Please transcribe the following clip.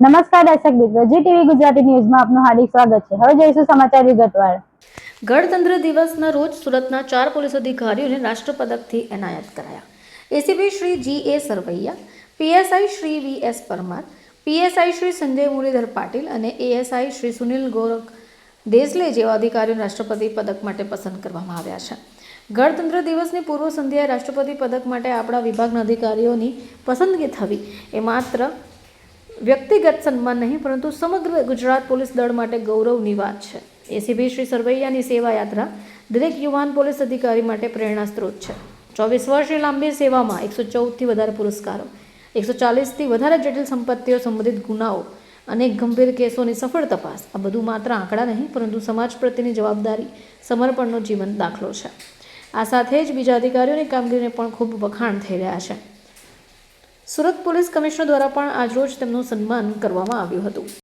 નમસ્કાર દર્શક મિત્રો, જી ટીવી ગુજરાતી ન્યૂઝમાં આપનું હાર્દિક સ્વાગત છે. હવે જોઈશું સમાચાર વિગતવાર ગણતંત્ર દિવસના રોજ સુરતના ચાર પોલીસ અધિકારીઓને રાષ્ટ્રપદકથી એનાયત કરાયા. ACP Shri G A Sarvaiya, PSI Shri V S Parmar, PSI Shri Sanjay Muralidhar Patil અને એએસઆઈ શ્રી સુનિલ ગોરખ દેસલે જેવા અધિકારીઓને રાષ્ટ્રપતિ પદક માટે પસંદ કરવામાં આવ્યા છે. ગણતંત્ર દિવસની પૂર્વ સંધ્યાએ રાષ્ટ્રપતિ પદક માટે આપણા વિભાગના અધિકારીઓની પસંદગી થવી એ માત્ર વ્યક્તિગત સન્માન નહીં, પરંતુ સમગ્ર ગુજરાત પોલીસ દળ માટે ગૌરવની વાત છે. એસીબી શ્રી સરવૈયાની સેવા યાત્રા દરેક યુવાન પોલીસ અધિકારી માટે પ્રેરણા સ્ત્રોત છે. ચોવીસ વર્ષની લાંબી સેવામાં એકસો ચૌદથી વધારે પુરસ્કારો, એકસો ચાલીસથી વધારે જટિલ સંપત્તિઓ સંબંધિત ગુનાઓ અનેક ગંભીર કેસોની સફળ તપાસ. આ બધું માત્ર આંકડા નહીં, પરંતુ સમાજ પ્રત્યેની જવાબદારી, સમર્પણનો જીવન દાખલો છે. આ સાથે જ બીજા અધિકારીઓની કામગીરીને પણ ખૂબ વખાણ થઈ રહ્યા છે. સુરત પોલીસ કમિશનર દ્વારા પણ આજરોજ તેમનું સન્માન કરવામાં આવ્યું હતું.